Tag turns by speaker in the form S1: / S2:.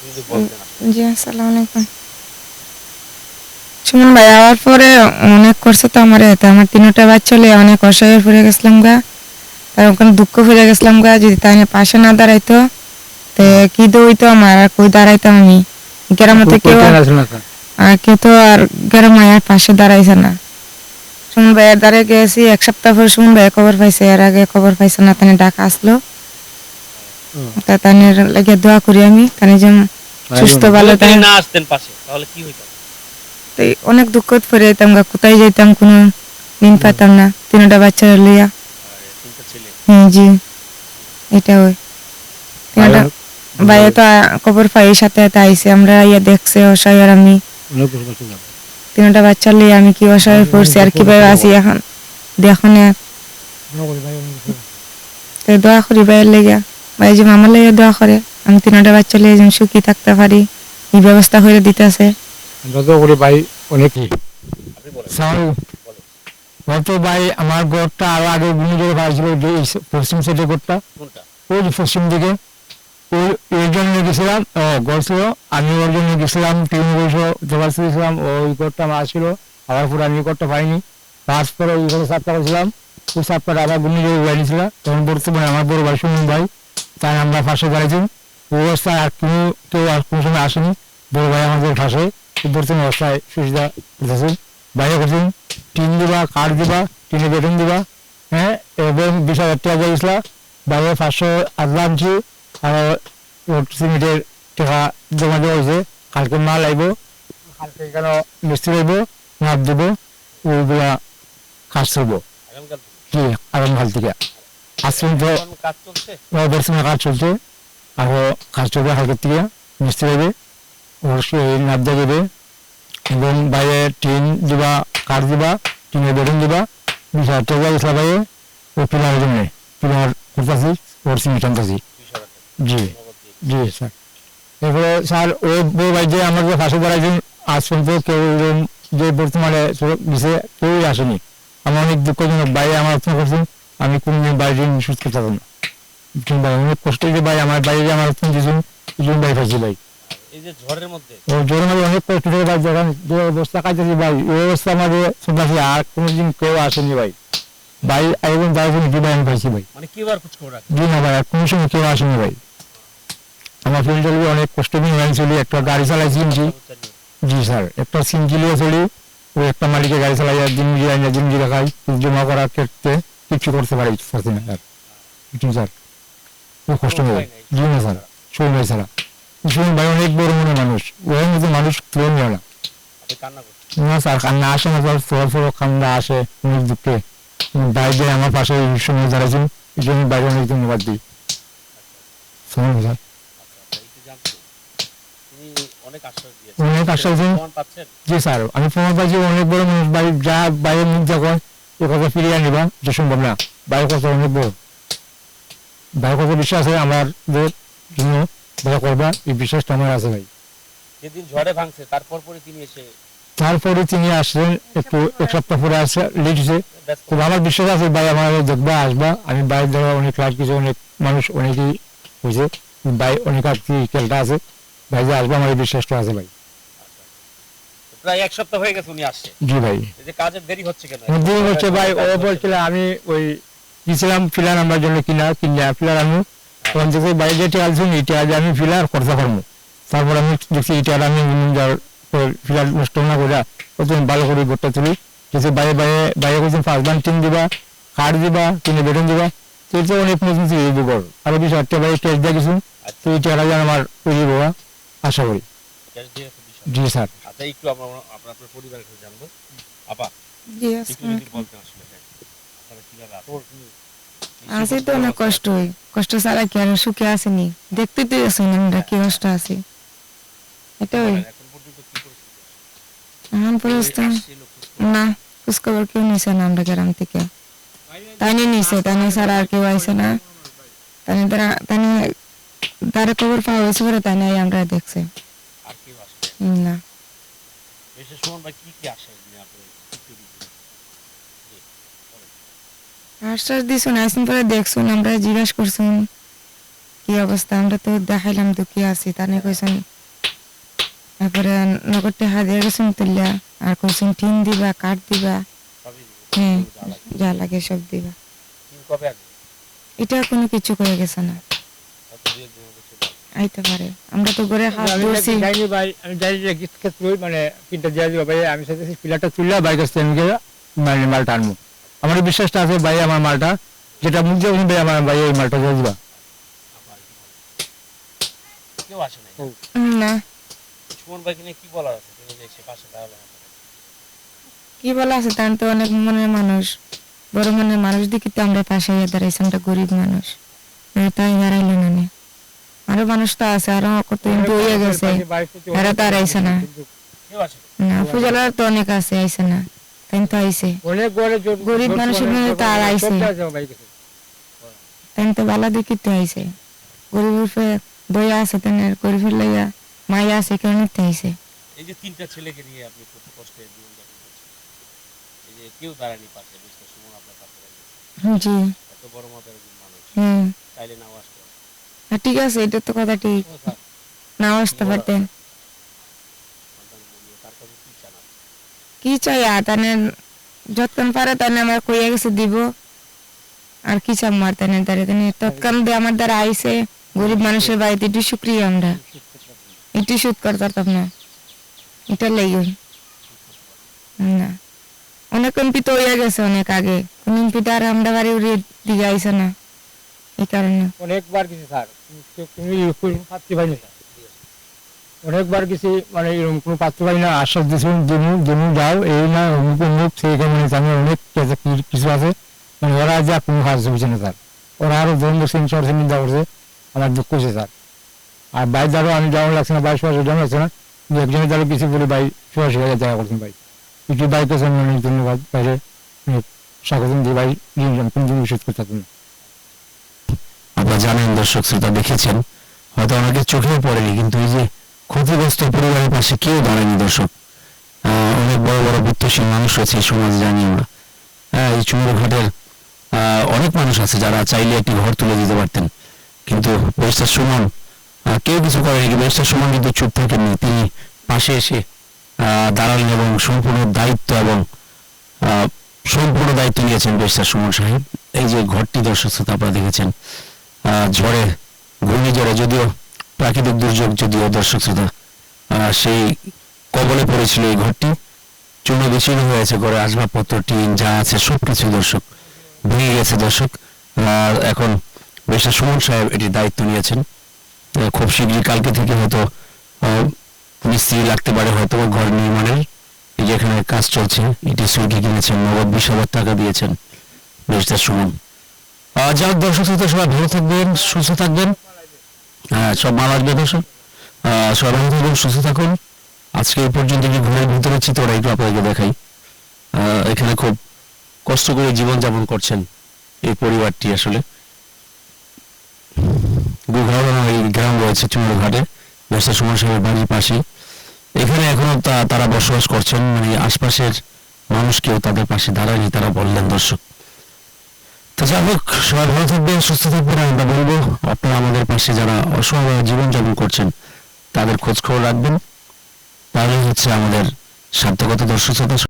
S1: জি আসসালামু আলাইকুম। সুমন ভাই আওয়ার পরে অনেক করছে তো আমার এতে। আমার তিনটা বাচ্চা অনেক অসহায় পড়ে গেছিলাম গা। তার ওখানে দুঃখ পড়ে গেছিলাম গা যদি তাই পাশে না দাঁড়াইতো তে কি দইতো আমার আর কই দাঁড়াইতাম আমি? গ্রামতে কেউ আর- কেউ তো আর গ্রামে আর পাশে দাঁড়াইছে না। সুমন ভাইয়ের দ্বারে গেছি এক সপ্তাহ পর সুমন ভাই খবর পাইছে এর আগে খবর পাইছে না তানি ডাকা আসলো। তা তানের লাগে দোয়া করি আমি তানি যেন সুস্থ ভালো থাকে
S2: না আসতেন পাশে তাহলে কি হইতো?
S1: তো এই অনেক দুঃখ পড়ে যেতাম গা কোথায় যেতাম কোনো দিন পেতাম না। তিনটা বাচ্চা লইয়া। হ্যাঁ জি। এটা ওই। তিনটা বাইরে তো খবর পাই সাথে সাথে আইসে আমরা ইয়া দেখছে অসহায় আর আমি। তিনটা বাচ্চা লইয়া আমি কি অসহায় পড়ছি আর কীভাবে আছি এখন? দেখো না। দোয়া করি ভাইয়ের লেগে। ভাই যে মামার লেগে দোয়া করে আমি তিনটা বাচ্চা লিয়ে যেন সুখী থাকতে পারি এই ব্যবস্থা করে দিতেছে।
S3: যত করে ভাই ভাই আমার ঘরটা আরও আগে ঘূর্ণিঝড়ে ভাইছিল যে পশ্চিম সাইডে ঘরটা। ওই যে পশ্চিম দিকে। ওই ওই জন্য গেছিলাম ও ঘর ছিল আমি ওর জন্য গেছিলাম তিন বছর জবাস গেছিলাম ওই ঘরটা আমার ছিল আবার পরে আমি ঘরটা পাইনি। তারপরে ওই ঘরে সাতটা করেছিলাম ওই সাতটা আবার ঘূর্ণিঝড়ে উড়াই নিয়েছিল তখন বর্তমানে আমার বড় ভাই সুমন ভাই তাই আমরা দাঁড়িয়েছি ওই অবস্থায় আর কোনো কেউ আর কোনো সময় আসেনি। বড় ভাই আমাদের পাশে বর্তমান অবস্থায় সুবিধা করতেছেন বাইরে করছেন টিন দিবা কাঠ দিবা টিনে বেতন দিবা হ্যাঁ? এবং বিশ হাজার টাকা দিয়েছিল বাইরে পাঁচশো আদলা আনছি আর সিমেন্টের টাকা জমা দেওয়া হয়েছে। কালকে মাল আইব কালকে কেন মিস্ত্রি আইব মাপ দেবো ওইগুলা কাজ করব। কি আগামীকাল থেকে। আজ পর্যন্ত
S2: এখন কাজ চলছে?
S3: কাজ চলছে আরও কাজ চলবে হালকের থেকে মিস্ত্রি হবে ওর দেবে এবং বাইরে টিন দিবা কাঠ দিবা টিনের বেতন দিবা বিশ হাজার টাকা দিয়েছিল বাইরে ও পিলার জন্য পিলার করতেছি ওর সিমেন্ট আনতেছি জি জি স্যার। এরপরে স্যার ও যে আমাদের পাশে দাঁড়াইছেন আজ পর্যন্ত কেউ যে বর্তমানে দিছে কেউই আসেনি। আমার অনেক দুঃখজনক বাইরে আমার অর্থ করছেন আমি কোনদিন বাইরে সুস্থ থাকতাম না। কিন্তু ভাই অনেক কষ্ট যে ভাই আমার বাইরে আমার দিয়েছেন এই ভাই পাইছি ভাই।
S2: এই যে ঝড়ের মধ্যে।
S3: ও অনেক কষ্ট করে ভাই যখন যে অবস্থা কাটাচ্ছি ভাই। অবস্থা আমাদের শুনতেছি আর কোনোদিন কেউ আসেনি ভাই। ভাই কি ভাই আমি পাইছি ভাই।
S2: মানে কি বার খোঁজ খবর রাখেন
S3: না ভাই কোনো সময় কেউ আসেনি ভাই। আমার ফিল্ড চলবে অনেক কষ্ট নিয়ে গাড়ি চলি একটা গাড়ি চালাইছি জি। জি স্যার একটা সিঙ্গিলিও চলি ওই একটা মালিকের গাড়ি চালাই মিলিয়ে আইনা দিন মিলিয়ে খাই জমা করার ক্ষেত্রে কিছু করতে পারি পারছি না। আর জি স্যার খুব কষ্ট হবে জি না স্যার। শুনুন ভাই স্যার। শুনুন ভাই অনেক বড় মনে মানুষ। ওর মধ্যে মানুষ তুলে নিয়ে না। না স্যার কান্না আসে না স্যার। ফোর ফোর কান্না আসে অনেক দুঃখে। বাইরে আমার পাশে সময় দাঁড়াইছেন এই জন্য বাইরে অনেক ধন্যবাদ দিই। শুনুন স্যার।
S2: অনেক আশ্বাস
S3: জি স্যার। আমি প্রমাণ পাইছি অনেক বড় মানুষ। বাড়ি যা বাইরের মুখ যা কয় এ কথা ফিরিয়ে আনিবা যে সম্ভব না। বাইরের কথা অনেক বড়। বাইরের কথা বিশ্বাস আছে আমার যে জন্য যা করবা এই বিশ্বাসটা আমার আছে ভাই।
S2: যেদিন ঝড়ে ভাঙছে তারপর পরে তিনি এসে
S3: তারপরে তিনি আসলেন একটু এক সপ্তাহ পরে হয়েছে।
S2: ব্যস্ত।
S3: তো আমার বিশ্বাস আছে ভাই আমার দেখবা আসবা। আমি বাইরে যাওয়া অনেক লাভ কিছু অনেক মানুষ অনেকেই হয়েছে। ভাই অনেক আর কি খেলটা আছে। ভাই যে আসবে আমার এই বিশ্বাসটা আছে ভাই।
S2: প্রায় এক সপ্তাহ হয়ে গেছে উনি আসছে।
S3: জি ভাই।
S2: এই যে কাজের দেরি হচ্ছে কেন?
S3: দিন হচ্ছে ভাই ও বলছিল আমি ওই গেছিলাম ফিলার আমার জন্য কিনা কিনলে ফিলার আমি বাইরে টেয়াল আমি ফিলার খরচা করব। তারপর আমি দেখছি আমি ফিলার নষ্ট না করে প্রথমে ভালো করে গোটটা তুলি। কিছু বাইরে বাইরে বাইরে করছেন পাঁচ বান টিন দিবা কাঠ দিবা কিনে বেতন দিবা। এটা অনেক মজবুত এই বুকর আরও বিশ বাইরে ক্যাশ দিয়ে গেছেন তো আমার আশা করি। জি স্যার।
S2: আচ্ছা একটু আমরা আপনার আপনার পরিবারের কাছে জানব। আপা
S1: জি
S2: একটু যদি বলতেন আসলে হ্যাঁ আপনারা কীভাবে আছেন?
S1: আছে তো অনেক কষ্ট হয় কষ্ট ছাড়া কি আর সুখে আসেনি দেখতে তো শুনি আমরা কি কষ্ট আছে। এটাই
S2: এখন পর্যন্ত।
S1: না খোঁজখবর কেউ নিছে না আমরা গ্রাম থেকে। তাই নিছে তাই নিয়ে ছাড়া আর কেউ আইছে না। তাই তারা তাই তারা খবর পাওয়া হয়েছে পরে তাই নিয়ে আমরা দেখছে।
S2: না। কি কি আশ্বাস
S1: দিছুন আইসুন পরে দেখছুন আমরা জিজ্ঞাসা করছুন কি অবস্থা? আমরা তো দেখাইলাম তো কি আছি তানে কইছেন। তারপরে নগরটি হাজিয়ে গেছেন তুললা আর কইছেন টিন দিবা কাঠ দিবা। হ্যাঁ
S2: যা লাগে।
S1: সব দিবা। এটা কোনো কিছু করে গেছে না। আইতে পারে। আমরা তো ঘরে হাত ধরছি।
S3: যাইনি ভাই আমি যাইনি যে গিফট মানে কিনতে দিয়ে দিব ভাই আমি পিলারটা তুললে ভাই কাছ আমি মানে মালটা আনব। আমার বিশ্বাসটা আছে ভাই আমার মালটা। যেটা মুখ দিয়ে ভাই আমার ভাই এই মালটা দিয়ে দিবা।
S2: কি বলে? কেউ আসে
S1: না।
S2: সুমন ভাইকে কি বলার আছে? তুমি যে সে পাশে দাঁড়ালে
S1: কি বলা আছে? তার তো অনেক মনের মানুষ। বড় মনের মানুষ দেখি তো আমরা পাশে দাঁড়াইছি আমরা গরিব মানুষ। তাই না নে। আরও মানুষ তো আছে আরও কত হয়ে গেছে। এরা তো আর আইছে না। না পূজালার তো অনেক আছে আইছে না। তাই তো
S3: জোর-
S1: গরিব মানুষের মধ্যে তো আর
S3: কাছে।
S1: তাই তো বালা দেখি তো আইছে গরিবের ফে দয়া আছে তেন গরিবের লাইয়া মায়া আছে কেন নিতে আইছে
S2: এই যে তিনটা ছেলেকে নিয়ে আপনি কত কষ্টে জীবনযাপন করছেন। এই যে কেউ দাঁড়ায়নি পাশে বুঝতে সুমন আপনার পাশে
S1: জি।
S2: এত বড় একজন মানুষ।
S1: হুম।
S2: আসতে পারে।
S1: আর ঠিক আছে এটা তো কথা ঠিক
S2: ও স্যার,
S1: নাও আসতে পারতেন
S2: সন্তান বলিয়ে তার কাছে কি চান আপনি?
S1: কি চাই আর তানে যতক্ষণ পারে তানে আমার কইয়া গেছে দিব আর কি চাম মার তানে দ্বারা তানে তৎক্ষণ দিয়ে আমার দ্বারা আইছে গরিব মানুষের বাড়িতে একটু শুক্রিয়া আমরা একটু সুদ করতাম না এটা লেগে না অনেক এমপি তো হইয়া গেছে অনেক আগে কোন এমপি তো আর আমরা বাড়ি উড়িয়ে দিকে আইছে না এই কারণে
S3: অনেকবার গেছি স্যার কিন্তু তুমি অনেকবার গেছি মানে এরকম কোনো পাত্র পাই না, আশ্বাস দিয়েছিলাম দিনু দিনু যাও, এই না, অমুক অমুক, সেইখানে মানে আমি অনেক কিছু- আছে। মানে ওরা যা কোনো কাজ বুঝে না স্যার। ওরা আরও জন বসে চড়ছে নিন্দা করছে, আমার দুঃখ হয়েছে স্যার। আর বাইর দ্বারও আমি যাওয়া লাগছে না বাইশ মাসে যাওয়া লাগছে না। দু একজনের দ্বারা কিছু বলে ভাই চুরাশি হাজার টাকা করছেন ভাই। একটু বাইক আছে অনেক ধন্যবাদ বাইরে স্বাগতম দিয়ে ভাই কোন দিন বিষয় করতে পারতেন না।
S4: আপনারা জানেন, দর্শক শ্রোতা দেখেছেন, হয়তো অনেকের চোখেও পড়েনি, কিন্তু এই যে ক্ষতিগ্রস্ত পরিবারের পাশে কেউ দাঁড়ায়নি, দর্শক। অনেক বড় বড় বৃত্তশীল মানুষ রয়েছে এই সমাজে জানি আমরা। হ্যাঁ এই চুমুর ঘাটের অনেক মানুষ আছে যারা চাইলে একটি ঘর তুলে দিতে পারতেন। কিন্তু ব্যারিস্টার সুমন কেউ কিছু করেনি, কিন্তু ব্যারিস্টার সুমন কিন্তু চুপ থাকেননি। তিনি পাশে এসে দাঁড়ালেন এবং সম্পূর্ণ দায়িত্ব এবং সম্পূর্ণ দায়িত্ব নিয়েছেন ব্যারিস্টার সুমন সাহেব। এই যে ঘরটি দর্শক শ্রোতা আপনারা দেখেছেন ঝড়ে ঘূর্ণিঝড়ে যদিও প্রাকৃতিক দুর্যোগ যদিও দর্শক শ্রোতা সেই কবলে পড়েছিল এই ঘরটি। চূর্ণ বিচ্ছিন্ন হয়েছে ঘরে আসবাবপত্র, টিন, যা আছে সবকিছু দর্শক। ভেঙে গেছে দর্শক। এখন বেশা সুমন সাহেব এটির দায়িত্ব নিয়েছেন। খুব শীঘ্রই কালকে থেকে হয়তো মিস্ত্রি লাগতে পারে হয়তো ঘর নির্মাণের। এই যে এখানে কাজ চলছে এটি সুরকি কিনেছেন, নগদ বিশ হাজার টাকা দিয়েছেন। বেশটা সুমন। যাক দর্শক, শ্রোতা, সবাই ভালো থাকবেন, সুস্থ থাকবেন। হ্যাঁ সব ভালো আসবে দর্শক। সবাই ভালো থাকবেন, সুস্থ থাকুন। আজকে এই পর্যন্ত যে ঘরের ভিতরে চিত্র একটু দেখাই। এখানে খুব কষ্ট করে করছেন এই পরিবারটি আসলে। গ্রাম রয়েছে চুমুর ঘাটে ব্যবসা সুমন সাহেবের বাড়ির পাশে। এখানে এখনও তারা বসবাস করছেন মানে আশপাশের মানুষ কেউ তাদের পাশে দাঁড়ায়নি, তারা বললেন দর্শক। তো যাই হোক, সবাই ভালো থাকবেন, সুস্থ থাকবেন আমরা বলব, আপনারা আমাদের পাশে যারা অসহায় জীবনযাপন করছেন, তাদের খোঁজ খবর রাখবেন। তাহলে হচ্ছে আমাদের সার্থকতা দর্শকতা